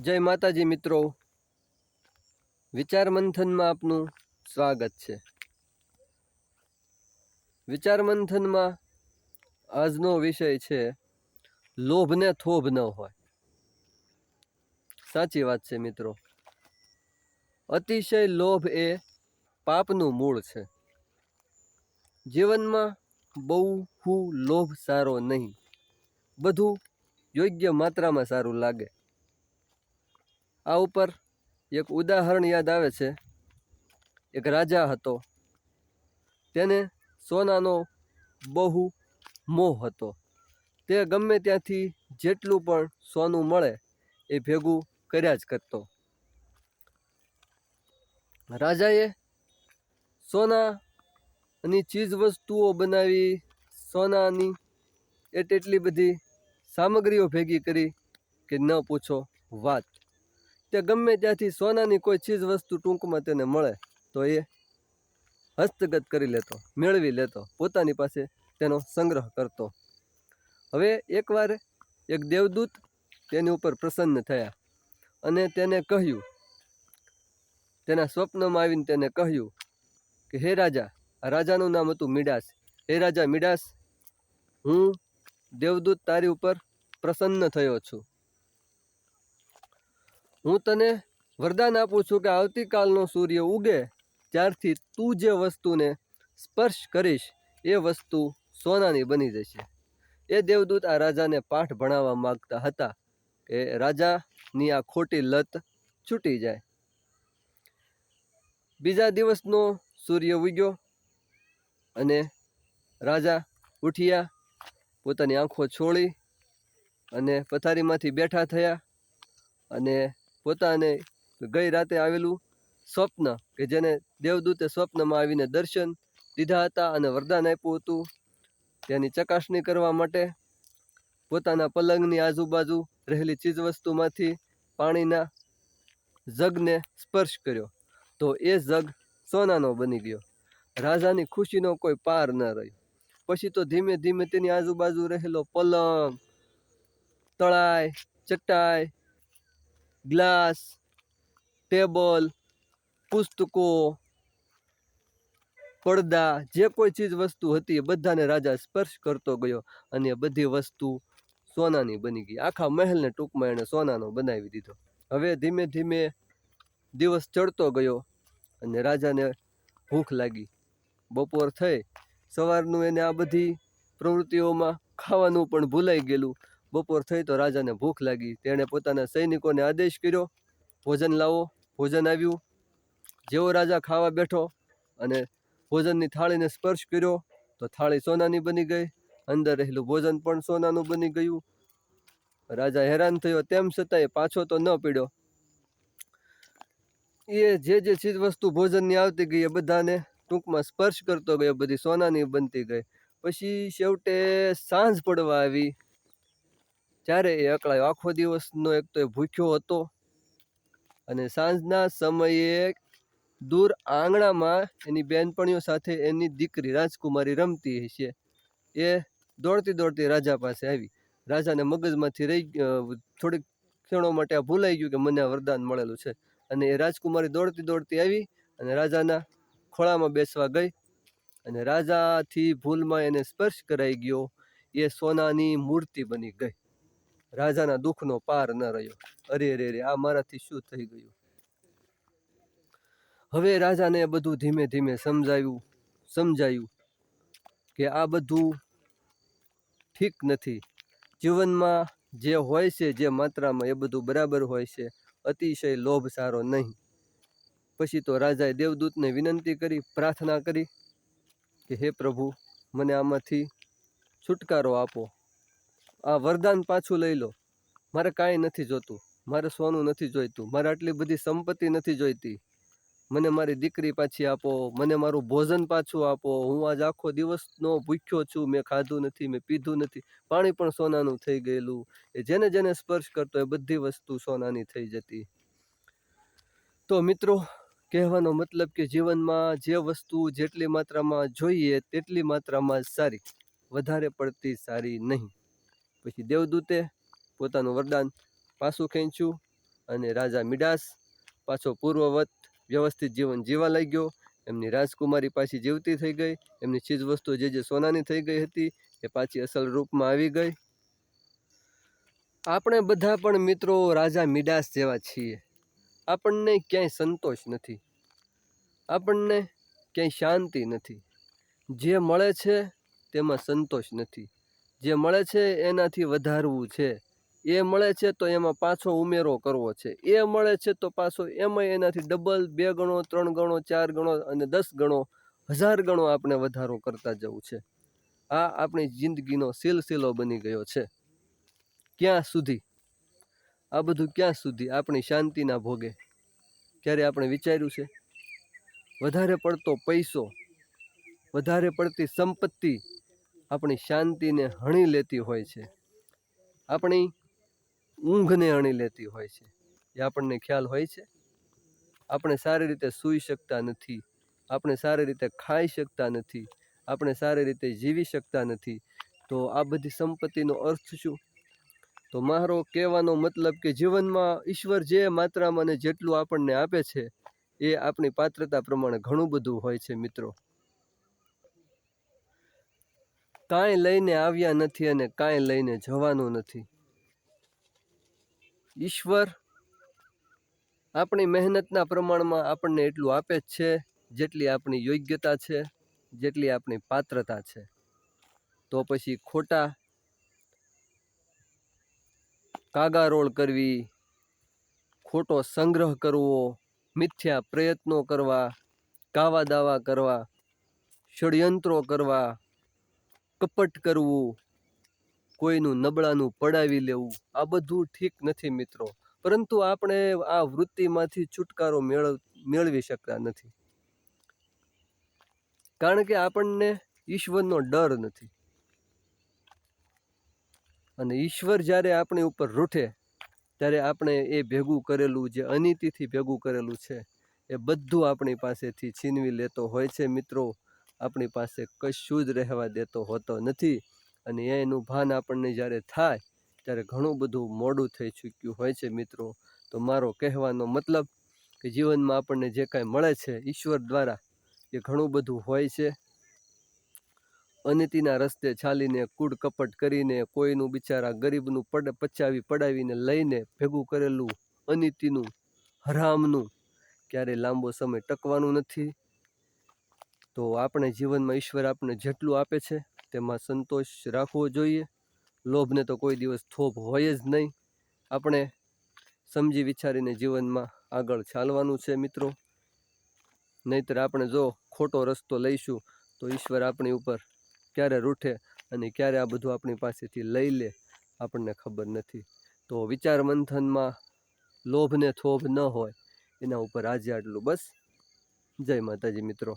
જય માતાજી મિત્રો. વિચાર મંથનમાં આપનું સ્વાગત છે. વિચાર મંથનમાં આજનો વિષય છે, લોભને થોભ ન હોય. સાચી વાત છે મિત્રો. અતિશય લોભ એ પાપનું મૂળ છે. જીવનમાં બહુ હું લોભ સારો નહીં. બધું યોગ્ય માત્રામાં સારું લાગે. આ ઉપર એક ઉદાહરણ યાદ આવે છે. એક રાજા હતો. તેને સોનાનો બહુ મોહ હતો. તે ગમે ત્યાંથી જેટલું પણ સોનું મળે એ ભેગું કર્યા જ કરતો. રાજાએ સોનાની ચીજ વસ્તુઓ બનાવી, સોનાની એ તેટલી બધી સામગ્રીઓ ભેગી કરી કે ન પૂછો વાત. તે ગમે ત્યાંથી સોનાની કોઈ ચીજ વસ્તુ ટૂંકમાં તેને મળે, તો એ હસ્તગત કરી લેતો, મેળવી લેતો, પોતાની પાસે તેનો સંગ્રહ કરતો. હવે એકવાર એક દેવદૂત તેની ઉપર પ્રસન્ન થયા અને તેને કહ્યું, તેના સ્વપ્નમાં આવીને તેને કહ્યું કે, હે રાજા, આ રાજાનું નામ હતું મીડાસ. હે રાજા મીડાસ, હું દેવદૂત તારી ઉપર પ્રસન્ન થયો છું. હું તને વરદાન આપું છું કે આવતીકાલનો સૂર્ય ઉગે ત્યારથી તું જે વસ્તુને સ્પર્શ કરીશ, એ વસ્તુ સોનાની બની જશે. એ દેવદૂત આ રાજાને પાઠ ભણાવવા માગતા હતા કે રાજાની આ ખોટી લત છૂટી જાય. બીજા દિવસનો સૂર્ય ઉગ્યો અને રાજા ઉઠ્યા, પોતાની આંખો છોડી અને પથારીમાંથી બેઠા થયા અને પોતાને ગઈ રાતે આવેલું સ્વપ્ન કે જેને દેવદૂતે સ્વપ્નમાં આવીને દર્શન દીધા હતા અને વરદાન આપ્યું હતું, તેની ચકાસણી કરવા માટે પોતાના પલંગની આજુબાજુ રહેલી ચીજવસ્તુમાંથી પાણીના જગને સ્પર્શ કર્યો. તો એ જગ સોનાનો બની ગયો. રાજાની ખુશીનો કોઈ પાર ન રહ્યો. પછી તો ધીમે ધીમે તેની આજુબાજુ રહેલો પલંગ તળાઈ ચટાઈ ગ્લાસ, ટેબલ, પુસ્તકો, પડદા, જે કોઈ ચીજ વસ્તુ હતી એ બધાને રાજા સ્પર્શ કરતો ગયો અને એ બધી વસ્તુ સોનાની બની ગઈ. આખા મહેલને ટૂંકમાં એણે સોનાનો બનાવી દીધો. હવે ધીમે ધીમે દિવસ ચડતો ગયો અને રાજાને ભૂખ લાગી. બપોર થઈ. સવારનું એને આ બધી પ્રવૃત્તિઓમાં ખાવાનું પણ ભૂલાઈ ગયેલું. બપોર થઈ તો રાજાને ભૂખ લાગી. તેણે પોતાના સૈનિકોને આદેશ કર્યો, ભોજન લાવો, ભોજન આવ્યું. જેવો રાજા ખાવા બેઠો અને ભોજનની થાળીને સ્પર્શ કર્યો, તો થાળી સોનાની બની ગઈ. અંદર રહેલું ભોજન પણ સોનાનું બની ગયું. રાજા હેરાન થયો, તેમ છતાંય પાછો તો ન પીડ્યો. એ જે જે ચીજ વસ્તુ ભોજનની આવતી ગઈ એ બધાને ટૂંકમાં સ્પર્શ કરતો ગયો, બધી સોનાની બનતી ગઈ. પછી છેવટે સાંજ પડવા આવી. ત્યારે એ અકળાયો આખો દિવસનો એક તો એ ભૂખ્યો હતો અને સાંજના સમયે દૂર આંગણામાં એની બેનપણીઓ સાથે એની દીકરી રાજકુમારી રમતી છે એ દોડતી દોડતી રાજા પાસે આવી. રાજાને મગજમાંથી રહી થોડીક ક્ષણો માટે આ ભૂલાઈ ગયું કે મને આ વરદાન મળેલું છે. અને એ રાજકુમારી દોડતી દોડતી આવી અને રાજાના ખોળામાં બેસવા ગઈ અને રાજાથી ભૂલમાં એને સ્પર્શ કરાઈ ગયો. એ સોનાની મૂર્તિ બની ગઈ. રાજાના દુઃખનો પાર ન રહ્યો. અરે અરે અરે, આ મારાથી શું થઈ ગયું? હવે રાજાને બધું ધીમે ધીમે સમજાયું સમજાયું કે આ બધું ઠીક નથી. જીવનમાં જે હોય છે, જે માત્રામાં એ બધું બરાબર હોય છે, અતિશય લોભ સારો નહીં. પછી તો રાજાએ દેવદૂતને વિનંતી કરી, પ્રાર્થના કરી કે, હે પ્રભુ, મને આમાંથી છુટકારો આપો. આ વરદાન પાછું લઈ લો. મારે કાંઈ નથી જોતું. મારે સોનું નથી જોઈતું. મારે આટલી બધી સંપત્તિ નથી જોઈતી. મને મારી દીકરી પાછી આપો. મને મારું ભોજન પાછું આપો. હું આજ આખો દિવસનો ભૂખ્યો છું. મેં ખાધું નથી, મેં પીધું નથી. પાણી પણ સોનાનું થઈ ગયેલું. એ જેને જેને સ્પર્શ કરતો એ બધી વસ્તુ સોનાની થઈ જતી. તો મિત્રો, કહેવાનો મતલબ કે જીવનમાં જે વસ્તુ જેટલી માત્રામાં જોઈએ, તેટલી માત્રામાં સારી. વધારે પડતી સારી નહીં. પછી દેવદૂતે પોતાનું વરદાન પાછું ખેંચ્યું અને રાજા મિડાસ પાછો પૂર્વવત વ્યવસ્થિત જીવન જીવા લાગ્યો. એમની રાજકુમારી પાછી જીવતી થઈ ગઈ. એમની ચીજવસ્તુઓ જે જે સોનાની થઈ ગઈ હતી એ પાછી અસલ રૂપમાં આવી ગઈ. આપણે બધા પણ મિત્રો રાજા મિડાસ જેવા છીએ. આપણને ક્યાંય સંતોષ નથી. આપણને ક્યાંય શાંતિ નથી. જે મળે છે તેમાં સંતોષ નથી. જે મળે છે એનાથી વધારવું છે. એ મળે છે તો એમાં પાછો ઉમેરો કરવો છે. એ મળે છે તો પાછો એમાંય એનાથી ડબલ, બે ગણો, ત્રણ ગણો, ચાર ગણો અને દસ ગણો, હજાર ગણો આપણે વધારો કરતા જવું છે. આ આપણી જિંદગીનો સિલસિલો બની ગયો છે. ક્યાં સુધી? આ બધું ક્યાં સુધી? આપણી શાંતિના ભોગે. ક્યારે આપણે વિચાર્યું છે? વધારે પડતો પૈસો, વધારે પડતી સંપત્તિ આપણી શાંતિને હણી લેતી હોય છે. આપણી ઊંઘને હણી લેતી હોય છે. એ આપણને ખ્યાલ હોય છે. આપણે સારી રીતે સૂઈ શકતા નથી. આપણે સારી રીતે ખાઈ શકતા નથી. આપણે સારી રીતે જીવી શકતા નથી. તો આ બધી સંપત્તિનો અર્થ શું? તો મારો કહેવાનો મતલબ કે જીવનમાં ઈશ્વર જે માત્રામાં અને જેટલું આપણને આપે છે, એ આપણી પાત્રતા પ્રમાણે ઘણું બધું હોય છે, મિત્રો. કાંઈ લઈને આવ્યા નથી અને કાંઈ લઈને જવાનું નથી. ઈશ્વર આપણી મહેનતના પ્રમાણમાં આપણને એટલું આપે જ છે, જેટલી આપણી યોગ્યતા છે, જેટલી આપણી પાત્રતા છે. તો પછી ખોટા કાગારોળ કરવી, ખોટો સંગ્રહ કરવો, મિથ્યા પ્રયત્નો કરવા કાવા દાવા કરવા, ષડયંત્રો કરવા કપટ કરવું, કોઈનું નબળાનું પડાવી લેવું, આ બધું ઠીક નથી મિત્રો. પરંતુ આપણે આ વૃત્તિમાંથી છુટકારો મેળવ, મેળવી શકતા નથી. કારણ કે આપણને ઈશ્વરનો ડર નથી. અને ઈશ્વર જ્યારે આપણી ઉપર રૂઠે, ત્યારે આપણે એ ભેગું કરેલું જે અનીતિથી ભેગું કરેલું છે, એ બધું આપણી પાસેથી છીનવી લેતો હોય છે મિત્રો. આપણી પાસે કશું જ રહેવા દેતો હોતો નથી અને એનું ભાન આપણને જ્યારે થાય, ત્યારે ઘણું બધું મોડું થઈ ચૂક્યું હોય છે મિત્રો. તો મારો કહેવાનો મતલબ કે જીવનમાં આપણને જે કાંઈ મળે છે, ઈશ્વર દ્વારા એ ઘણું બધું હોય છે. અનીતિના રસ્તે ચાલીને કૂડ કપટ કરીને કોઈનું બિચારા ગરીબનું પડ, પચાવી પડાવીને લઈને ભેગું કરેલું અનીતિનું, હરામનું ક્યારેય લાંબો સમય ટકવાનું નથી. તો આપણે જીવનમાં ઈશ્વર આપણને જેટલું આપે છે, તેમાં સંતોષ રાખવો જોઈએ. લોભને તો કોઈ દિવસ થોભ હોય જ નહીં. આપણે સમજી વિચારીને જીવનમાં આગળ ચાલવાનું છે મિત્રો. નહીતર આપણે જો ખોટો રસ્તો લઈશું, તો ઈશ્વર આપણી ઉપર ક્યારે રૂઠે અને ક્યારે આ બધું આપણી પાસેથી લઈ લે, આપણને ખબર નથી. તો વિચાર મંથનમાં લોભને થોભ ન હોય, એના ઉપર આજે આટલું. બસ. જય માતાજી મિત્રો.